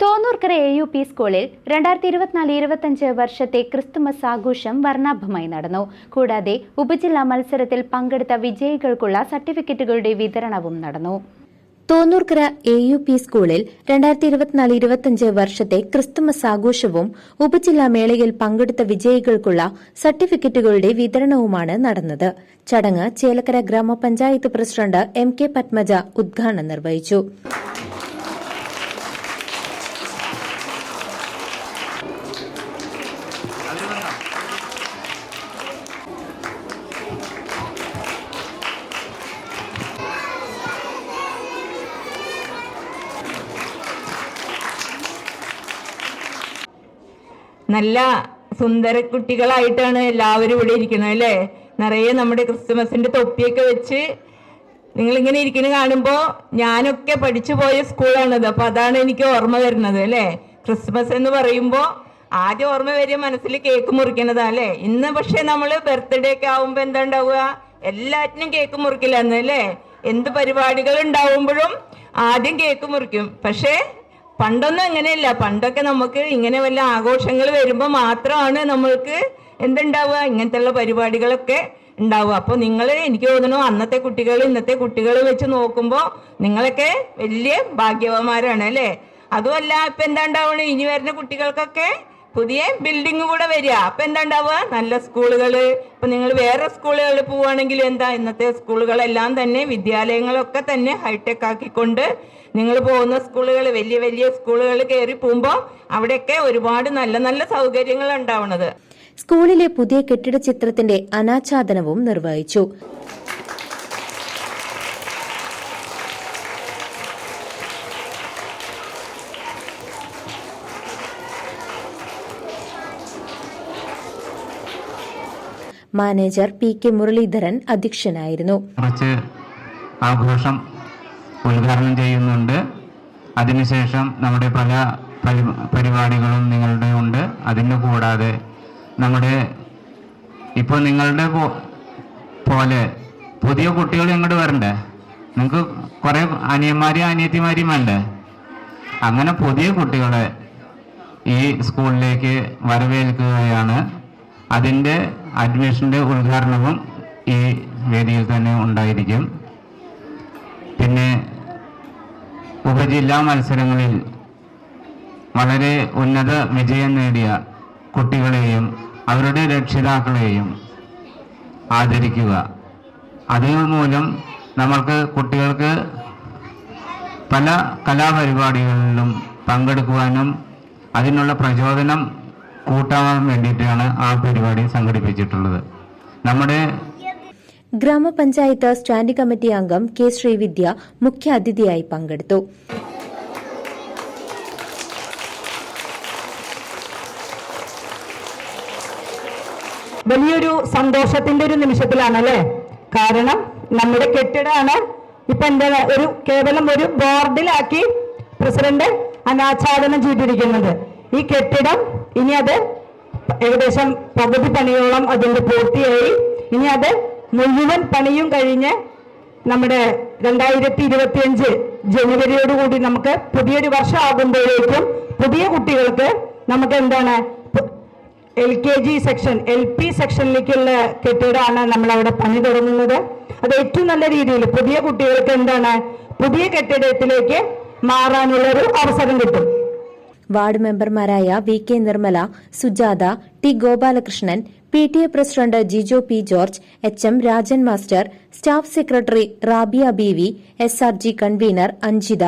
Thonnurkara A U P സ്കൂളിൽ രണ്ടായിരത്തി ഇരുപത്തിനാല് ഇരുപത്തഞ്ച് വർഷത്തെ ക്രിസ്തുമസ് ആഘോഷം വർണാഭമായി നടന്നു. കൂടാതെ ഉപജില്ലാ മത്സരത്തിൽ പങ്കെടുത്ത വിജയികൾക്കുള്ള സർട്ടിഫിക്കറ്റുകളുടെ വിതരണവും നടന്നു. തോന്നൂർക്കര എ യു പി സ്കൂളിൽ രണ്ടായിരത്തി ഇരുപത്തിനാല് ഇരുപത്തിയഞ്ച് വർഷത്തെ ക്രിസ്തുമസ് ആഘോഷവും ഉപജില്ലാ മേളയിൽ പങ്കെടുത്ത വിജയികൾക്കുള്ള സർട്ടിഫിക്കറ്റുകളുടെ വിതരണവുമാണ് നടന്നത്. ചടങ്ങ് ചേലക്കര ഗ്രാമപഞ്ചായത്ത് പ്രസിഡന്റ് എം കെ പത്മജ ഉദ്ഘാടനം നിർവഹിച്ചു. നല്ല സുന്ദര കുട്ടികളായിട്ടാണ് എല്ലാവരും ഇവിടെ ഇരിക്കുന്നത് അല്ലേ? നിറയെ നമ്മുടെ ക്രിസ്മസിന്റെ തൊപ്പിയൊക്കെ വെച്ച് നിങ്ങളിങ്ങനെ ഇരിക്കുന്നത് കാണുമ്പോൾ ഞാനൊക്കെ പഠിച്ചു പോയ സ്കൂളാണിത്. അപ്പൊ അതാണ് എനിക്ക് ഓർമ്മ വരുന്നത് അല്ലേ? ക്രിസ്മസ് എന്ന് പറയുമ്പോൾ ആദ്യം ഓർമ്മ വരിക മനസ്സിൽ കേക്ക് മുറിക്കണതാ അല്ലേ? ഇന്ന് പക്ഷെ നമ്മൾ ബർത്ത്ഡേ ഒക്കെ ആവുമ്പോൾ എന്താ ഉണ്ടാവുക? എല്ലാറ്റിനും കേക്ക് മുറിക്കില്ലെന്ന് അല്ലേ? എന്ത് പരിപാടികൾ ഉണ്ടാവുമ്പോഴും ആദ്യം കേക്ക് മുറിക്കും. പക്ഷേ പണ്ടൊന്നും അങ്ങനെയല്ല. പണ്ടൊക്കെ നമുക്ക് ഇങ്ങനെ വല്ല ആഘോഷങ്ങൾ വരുമ്പോൾ മാത്രമാണ് നമ്മൾക്ക് എന്തുണ്ടാവുക? ഇങ്ങനത്തെ പരിപാടികളൊക്കെ ഉണ്ടാവുക. അപ്പോൾ നിങ്ങൾ എനിക്ക് തോന്നുന്നു അന്നത്തെ കുട്ടികൾ ഇന്നത്തെ കുട്ടികൾ വെച്ച് നോക്കുമ്പോൾ നിങ്ങളൊക്കെ വലിയ ഭാഗ്യവന്മാരാണ് അല്ലേ? അതുമല്ല ഇപ്പം എന്താ ഉണ്ടാവണേ? ഇനി വരുന്ന കുട്ടികൾക്കൊക്കെ പുതിയ ബിൽഡിംഗ് കൂടെ വരിക. അപ്പൊ എന്താ ഉണ്ടാവുക നല്ല സ്കൂളുകൾ. ഇപ്പൊ നിങ്ങൾ വേറെ സ്കൂളുകളിൽ പോവുകയാണെങ്കിൽ എന്താ? ഇന്നത്തെ സ്കൂളുകളെല്ലാം തന്നെ വിദ്യാലയങ്ങളൊക്കെ തന്നെ ഹൈടെക് ആക്കിക്കൊണ്ട് നിങ്ങൾ പോകുന്ന സ്കൂളുകൾ വലിയ വലിയ സ്കൂളുകൾ കയറി പോകുമ്പോൾ അവിടെയൊക്കെ ഒരുപാട് നല്ല നല്ല സൗകര്യങ്ങൾ ഉണ്ടാവുന്നത്. സ്കൂളിലെ പുതിയ കെട്ടിട ചിത്രത്തിന്റെ അനാച്ഛാദനവും നിർവഹിച്ചു. മാനേജർ പി കെ മുരളീധരൻ അധ്യക്ഷനായിരുന്നു. കുറച്ച് ആഘോഷം ഉദ്ഘാടനം ചെയ്യുന്നുണ്ട്. അതിനുശേഷം നമ്മുടെ പല പരി- പരിപാടികളും നിങ്ങളുടെ ഉണ്ട്. അതിന് കൂടാതെ നമ്മുടെ ഇപ്പോൾ നിങ്ങളുടെ പോലെ പുതിയ കുട്ടികൾ ഇങ്ങോട്ട് വരണ്ടേ? നിങ്ങൾക്ക് കുറേ അനിയന്മാരെയും അനിയത്തിമാരെയും വേണ്ടേ? അങ്ങനെ പുതിയ കുട്ടികളെ ഈ സ്കൂളിലേക്ക് വരവേൽക്കുകയാണ്. അതിന്റെ അഡ്മിഷന്റെ ഉദ്ഘാടനവും ഈ വേദിയിൽ തന്നെ ഉണ്ടായിരിക്കും. പിന്നെ ഉപജില്ലാ മത്സരങ്ങളിൽ വളരെ ഉന്നത വിജയം നേടിയ കുട്ടികളെയും അവരുടെ രക്ഷിതാക്കളെയും ആദരിക്കുക. അതുമൂലം നമ്മൾക്ക് കുട്ടികൾക്ക് പല കലാപരിപാടികളിലും പങ്കെടുക്കുവാനും അതിനുള്ള പ്രചോദനം കൂട്ടാൻ വേണ്ടിയിട്ടാണ് ആ പരിപാടി സംഘടിപ്പിച്ചിട്ടുള്ളത്. നമ്മുടെ ഗ്രാമപഞ്ചായത്ത് സ്റ്റാൻഡിംഗ് കമ്മിറ്റി അംഗം കെ ശ്രീവിദ്യ മുഖ്യാതിഥിയായി പങ്കെടുത്തു. വലിയൊരു സന്തോഷത്തിന്റെ ഒരു നിമിഷത്തിലാണ് അല്ലേ കാരണം നമ്മുടെ കെട്ടിടമാണ് ഇപ്പൊ എന്താ ഒരു കേവലം ഒരു ബോർഡിലാക്കി പ്രസിഡന്റ് അനാച്ഛാദനം ചെയ്തിരിക്കുന്നത്. ഈ കെട്ടിടം ഇനി അത് ഏകദേശം പകുതി പണിയോളം അതിന്റെ പൂർത്തിയായി. ഇനി അത് മുഴുവൻ പണിയും കഴിഞ്ഞ് നമ്മുടെ രണ്ടായിരത്തി ഇരുപത്തിയഞ്ച് ജനുവരിയോടുകൂടി നമുക്ക് പുതിയൊരു വർഷം ആകുമ്പോഴേക്കും പുതിയ കുട്ടികൾക്ക് നമുക്ക് എന്താണ് L K G section L P സെക്ഷനിലേക്കുള്ള കെട്ടിടമാണ് നമ്മൾ അവിടെ പണി തുടങ്ങുന്നത്. അത് ഏറ്റവും നല്ല രീതിയിൽ പുതിയ കുട്ടികൾക്ക് എന്താണ് പുതിയ കെട്ടിടത്തിലേക്ക് മാറാനുള്ളൊരു അവസരം കിട്ടും. വാർഡ് മെമ്പർമാരായ V K Nirmala Sujatha T Gopalakrishnan P T A president Jijo P George H M Rajan master staff secretary Rabiya B V S R G convener Anjitha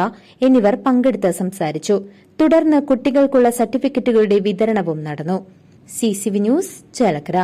എന്നിവർ പങ്കെടുത്ത് സംസാരിച്ചു. തുടർന്ന് കുട്ടികൾക്കുള്ള സർട്ടിഫിക്കറ്റുകളുടെ വിതരണവും നടന്നു. C C V news Chelakkara.